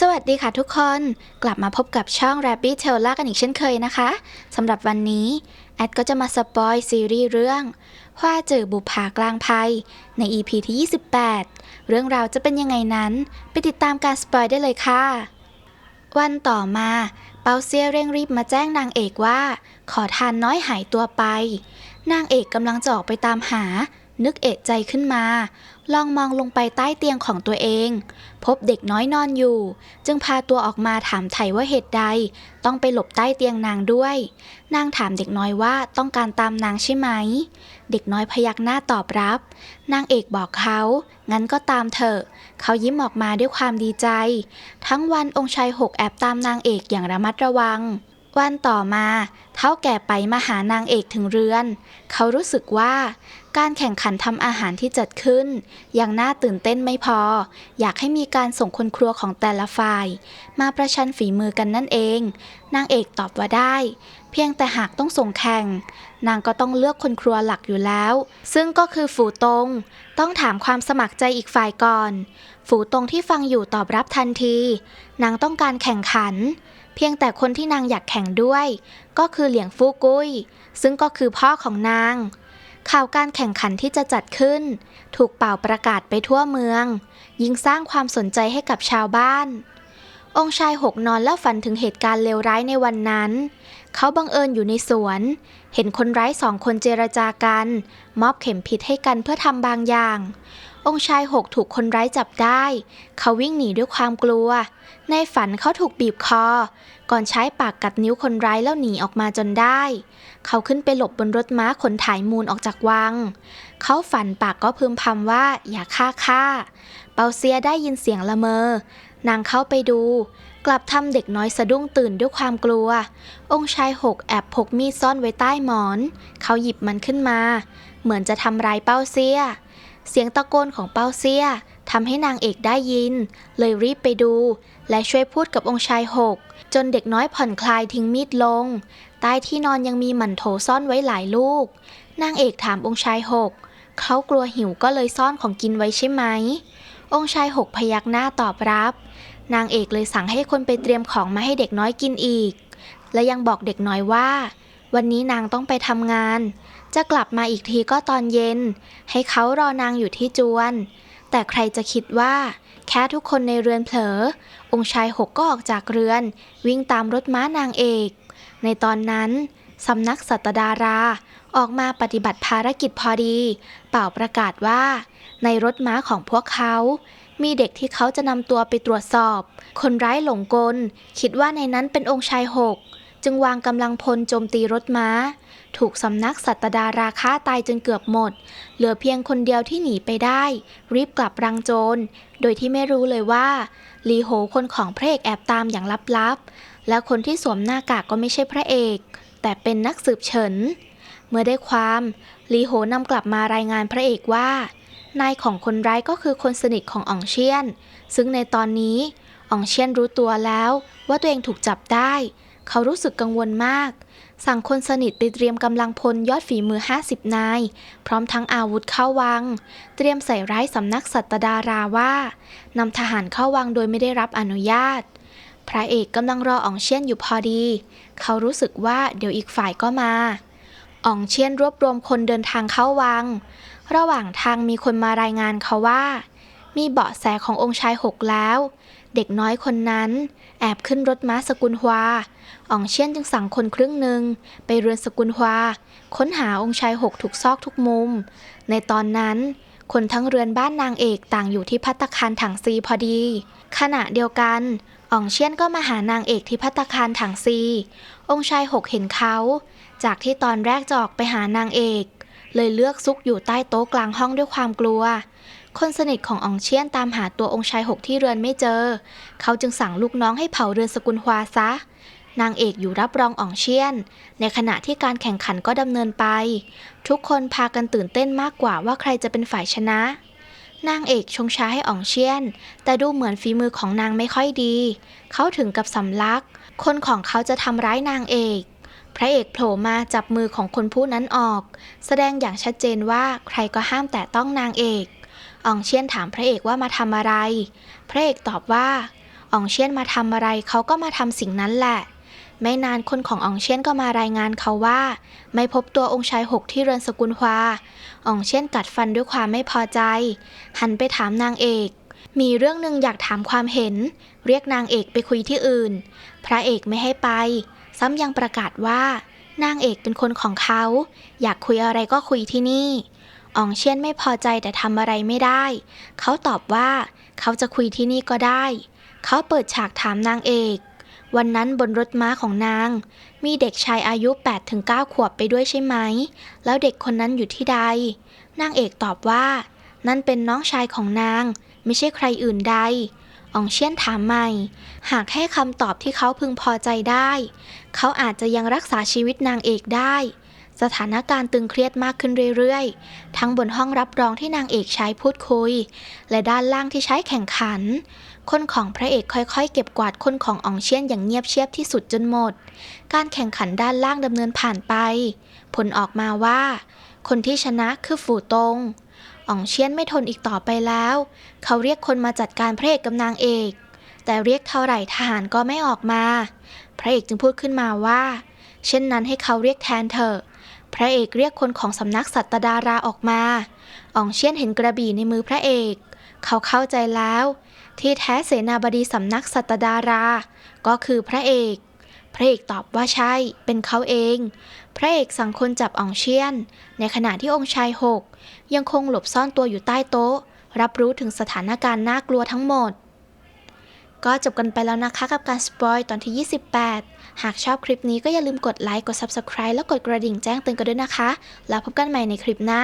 สวัสดีค่ะทุกคน กลับมาพบกับช่อง Rabbit Tail ล่ากันอีกเช่นเคยนะคะสำหรับวันนี้ แอดก็จะมาสปอยซีรีส์เรื่องว่าเจอบุพากลางภัย ใน EP ที่ 28 เรื่องราวจะเป็นยังไงนั้น ไปติดตามการสปอยได้เลยค่ะ วันต่อมา เปาเซียเร่งรีบมาแจ้งนางเอกว่า ขอทานน้อยหายตัวไป นางเอกกำลังจะออกไปตามหา นึกเอะใจขึ้นมา ลองมองลงไปใต้เตียงของตัวเอง พบเด็กน้อยนอนอยู่ จึงพาตัวออกมาถามไถ่ว่าเหตุใด ต้องไปหลบใต้เตียงนางด้วย นางถามเด็กน้อยว่าต้องการตามนางใช่ไหม เด็กน้อยพยักหน้าตอบรับ นางเอกบอกเขา งั้นก็ตามเถอะ เขายิ้มออกมาด้วยความดีใจ ทั้งวันองค์ชายหกแอบตามนางเอกอย่างระมัดระวัง วันต่อมา เท่าแก่ไปมาหานางเอกถึงเรือน เขารู้สึกว่า การแข่งขันทำอาหารที่จัดขึ้น ยังน่าตื่นเต้นไม่พอ อยากให้มีการส่งคนครัวของแต่ละฝ่าย มาประชันฝีมือกันนั่นเอง นางเอกตอบว่าได้ เพียงแต่หากต้องส่งแข่ง นางก็ต้องเลือกคนครัวหลักอยู่แล้ว ซึ่งก็คือฝูตง ต้องถามความสมัครใจอีกฝ่ายก่อน ฝูตงที่ฟังอยู่ตอบรับทันที นางต้องการแข่งขัน เพียงแต่คนที่นางอยากแข่งด้วย ก็คือเหลียงฟูกุย ซึ่งก็คือพ่อของนาง ข่าวการแข่งขันที่จะจัดขึ้น ถูกเป่าประกาศไปทั่วเมือง ยิ่งสร้างความสนใจให้กับชาวบ้าน องค์ชายหกนอนแล้วฝันถึงเหตุการณ์เลวร้ายในวันนั้น เขาบังเอิญอยู่ในสวน เห็นคนร้ายสองคนเจรจากัน มอบเข็มพิษให้กันเพื่อทำบางอย่าง องค์ชายหกถูกคนร้ายจับได้ เขาวิ่งหนีด้วยความกลัว ในฝันเขาถูกบีบคอ ก่อนใช้ปากกัดนิ้วคนร้ายแล้วหนีออกมาจนได้ เขาขึ้นไปหลบบนรถม้าขนถ่ายมูลออกจากวัง เขาฝันปากก็พึมพำว่าอย่าฆ่าข้าเปาเซียได้ยินเสียงละเมอนางเข้าไปดู กลับทำเด็กน้อยสะดุ้งตื่นด้วยความกลัว องค์ชายหกแอบพกมีดซ่อนไว้ใต้หมอน เขาหยิบมันขึ้นมา เหมือนจะทำร้ายเป้าเซีย เสียงตะโกนของเป้าเซียทำให้นางเอกได้ยิน เลยรีบไปดู และช่วยพูดกับองค์ชายหก จนเด็กน้อยผ่อนคลายทิ้งมีดลง ใต้ที่นอนยังมีหมันโถซ่อนไว้หลายลูก นางเอกถามองค์ชายหก เขากลัวหิวก็เลยซ่อนของกินไว้ใช่ไหม องค์ชายหกพยักหน้าตอบรับ นางเอกเลยสั่งให้คนไปเตรียมของมาให้เด็กน้อยกินอีก และยังบอกเด็กน้อยว่า วันนี้นางต้องไปทำงาน จะกลับมาอีกทีก็ตอนเย็น ให้เขารอนางอยู่ที่จวน แต่ใครจะคิดว่า แค่ทุกคนในเรือนเผลอ องค์ชายหกก็ออกจากเรือน วิ่งตามรถม้านางเอก ในตอนนั้นสำนักสัตดารา ออกมาปฏิบัติภารกิจพอดี เป่าประกาศว่า ในรถม้าของพวกเขา มีเด็กที่เขาจะนำตัวไปตรวจสอบ คนร้ายหลงกล คิดว่าในนั้นเป็นองค์ชายหก จึงวางกำลังพลโจมตีรถม้า ถูกสำนักสัตดาราฆ่าตายจนเกือบหมด เหลือเพียงคนเดียวที่หนีไปได้ รีบกลับรังโจร โดยที่ไม่รู้เลยว่าลีโหคนของพระเอกแอบตามอย่างลับๆ และคนที่สวมหน้ากากก็ไม่ใช่พระเอก แต่เป็นนักสืบเฉิน เมื่อได้ความลีโหนำกลับมารายงานพระเอกว่านายของคนร้ายก็คือคนสนิทของอองเชียน ซึ่งในตอนนี้อองเชียนรู้ตัวแล้วว่าตัวเองถูกจับได้ เขารู้สึกกังวลมาก สั่งคนสนิทไปเตรียมกำลังพลยอดฝีมือ 50 นาย พร้อมทั้งอาวุธเข้าวัง เตรียมใส่ร้ายสำนักสัตดาราว่านำทหารเข้าวังโดยไม่ได้รับอนุญาต พระเอกกำลังรออ่องเชียนอยู่พอดี เขารู้สึกว่าเดี๋ยวอีกฝ่ายก็มาอ่องเชียนรวบรวมคนเดินทางเข้าวัง ระหว่างทางมีคนมารายงานเขาว่า มีเบาะแสขององค์ชายหกแล้ว เด็กน้อยคนนั้น แอบขึ้นรถม้าสกุลฮวาอ่องเชียนจึงสั่งคนครึ่งหนึ่งไปเรือนสกุลฮวา ค้นหาองค์ชายหกทุกซอกทุกมุม ในตอนนั้นคนทั้งเรือนบ้านนางเอกต่างอยู่ที่พัตตาคารถังซีพอดี ขณะเดียวกันอ่องเชียนก็มาหานางเอกที่พัตตาคารถังซี องค์ชายหกเห็นเขา จากที่ตอนแรกจะออกไปหานางเอก เลยเลือกซุกอยู่ใต้โต๊ะกลางห้องด้วยความกลัว คนสนิทของอองเชียนตามหาตัวองค์ชายหกที่เรือนไม่เจอ เขาจึงสั่งลูกน้องให้เผาเรือนสกุลฮวาซะ นางเอกอยู่รับรองอองเชียน ในขณะที่การแข่งขันก็ดำเนินไป ทุกคนพากันตื่นเต้นมากกว่าว่าใครจะเป็นฝ่ายชนะ นางเอกชงชาให้อ่องเชียน แต่ดูเหมือนฝีมือของนางไม่ค่อยดี เขาถึงกับสำลัก คนของเขาจะทำร้ายนางเอกพระเอกโผล่มาจับมือของคนผู้นั้นออก แสดงอย่างชัดเจนว่าใครก็ห้ามแต่ต้องนางเอก อองเชียนถามพระเอกว่ามาทำอะไร พระเอกตอบว่าอองเชียนมาทำอะไรเขาก็มาทำสิ่งนั้นแหละ ไม่นานคนของอองเชียนก็มารายงานเขาว่า ไม่พบตัวองค์ชายหกที่เรือนสกุลฮวาอองเชียนกัดฟันด้วยความไม่พอใจ หันไปถามนางเอก มีเรื่องหนึ่งอยากถามความเห็น เรียกนางเอกไปคุยที่อื่น พระเอกไม่ให้ไป ซ้ำยังประกาศว่านางเอกเป็นคนของเขา อยากคุยอะไรก็คุยที่นี่ อองเชียนไม่พอใจแต่ทำอะไรไม่ได้ เขาตอบว่า เขาจะคุยที่นี่ก็ได้ เขาเปิดฉากถามนางเอก วันนั้นบนรถม้าของนาง มีเด็กชายอายุ 8-9 ขวบไปด้วยใช่ไหม แล้วเด็กคนนั้นอยู่ที่ใด นางเอกตอบว่า นั่นเป็นน้องชายของนาง ไม่ใช่ใครอื่นใดอองเชียนถามใหม่ หากให้คำตอบที่เขาพึงพอใจได้ เขาอาจจะยังรักษาชีวิตนางเอกได้ สถานการณ์ตึงเครียดมากขึ้นเรื่อยๆ ทั้งบนห้องรับรองที่นางเอกใช้พูดคุย และด้านล่างที่ใช้แข่งขัน คนของพระเอกค่อยๆ เก็บกวาดคนของอองเชียนอย่างเงียบเชียบที่สุดจนหมด การแข่งขันด้านล่างดำเนินผ่านไป ผลออกมาว่า คนที่ชนะคือฝูตงอองเชียนไม่ทนอีกต่อไปแล้ว เขาเรียกคนมาจัดการพระเอกกับนางเอก แต่เรียกเท่าไหร่ทหารก็ไม่ออกมา พระเอกจึงพูดขึ้นมาว่า เช่นนั้นให้เขาเรียกแทนเถอะ พระเอกเรียกคนของสำนักสัตดาราออกมาอองเชียนเห็นกระบี่ในมือพระเอก เขาเข้าใจแล้ว ที่แท้เสนาบดีสำนักสัตดารา ก็คือพระเอก พระเอกตอบว่าใช่ เป็นเขาเอง พระเอกสั่งคนจับอองเชียน ในขณะที่องค์ชายหกยังคงหลบซ่อนตัวอยู่ใต้โต๊ะ รับรู้ถึงสถานการณ์น่ากลัวทั้งหมด ก็จบกันไปแล้วนะคะกับการสปอยตอนที่ 28 หากชอบคลิปนี้ก็อย่าลืมกดไลค์ กด Subscribe แล้วกดกระดิ่งแจ้งเตือนกันด้วยนะคะ แล้วพบกันใหม่ในคลิปหน้า